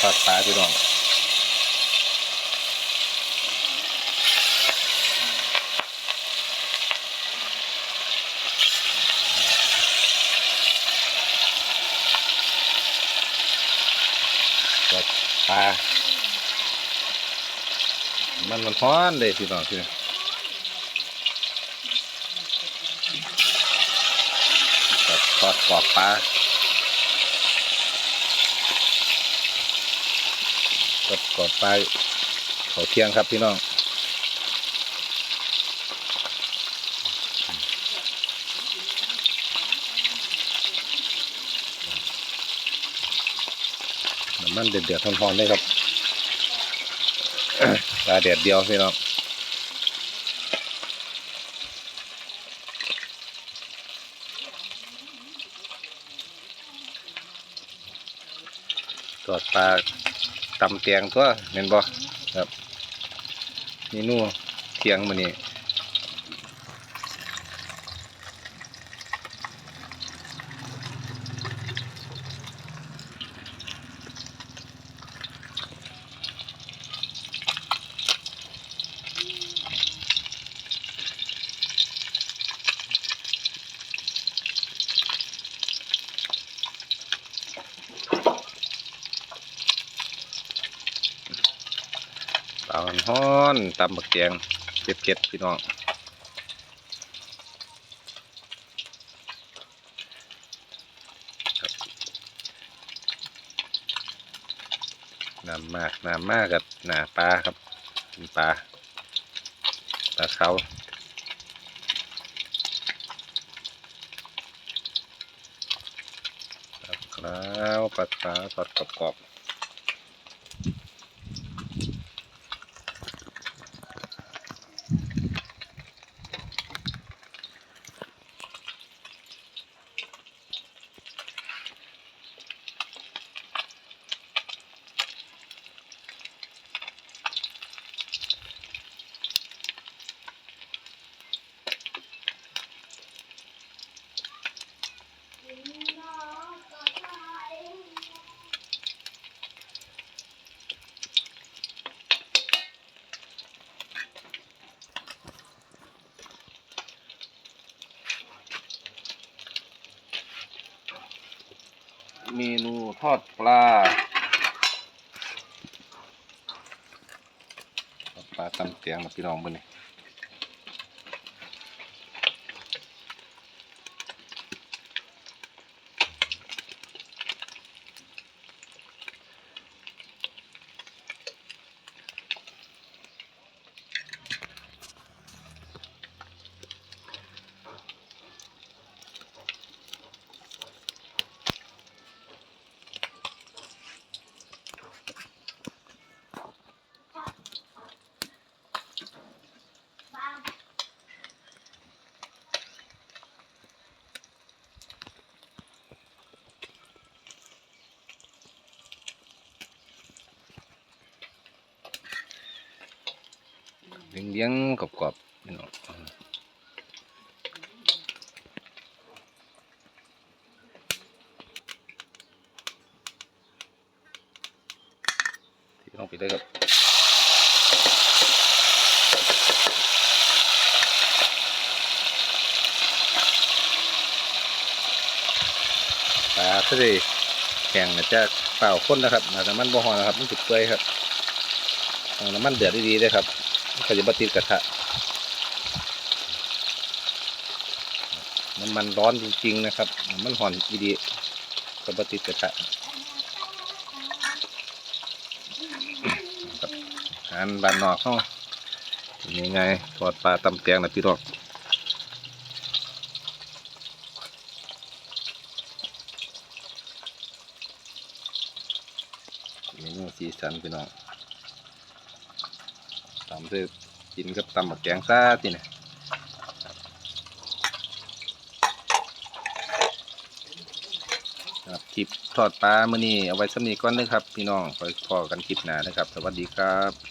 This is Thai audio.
ทอดปลาพี่น้องทอดปลา มันมันฮ้อนเลยพี่น้องพี่น้องทอดทอดกรอบปลา ทอดกอบปลาเขาเที่ยงครับพี่น้องน้ำมันเดือดๆร้อนๆเลยครับปลาแดดเดียวพี่น้องทอดปลา ตำเตียงตัวเห็นบ่ครับนี่นู่เตียงมันนี่ ปลาฮ้อนตำบักแกงเผ็ดๆพี่น้องน้ำมากน้ำมากกับหนาปลาครับเป็นปลาปลาเขาปลาขาวปลาขาวทอดกรอบๆ เมนูทอดปลาปลาตำเตียงมาพี่น้องเบิ่งนี่ เลี้ยงกรอบๆพี่น้องที่ลงไปเลยครับปลาทะเลแข็งนะจะเปล่าข้นนะครับน้ำมันบ่ฮอนนะครับมันติดเปื่อยครับน้ำมันเดือดดีๆเลยครับ มันก็จะบติดกระทะน้ำมันร้อนจริงๆนะครับ มันห่อนดีๆก็บติดกระทะครับอาหารบ้านนอกเขายังไงทอดปลาตำแตงนะพี่น้องเมนูสีสันพี่น้อง ตำซื้อกินกับตำหมักแกงซ่าทีนะครับคลิปทอดปลาเมื่อนี้เอาไว้สำนีก่อนนะครับ พี่น้องคอยพอกันคลิปหน้านะครับ สวัสดีครับ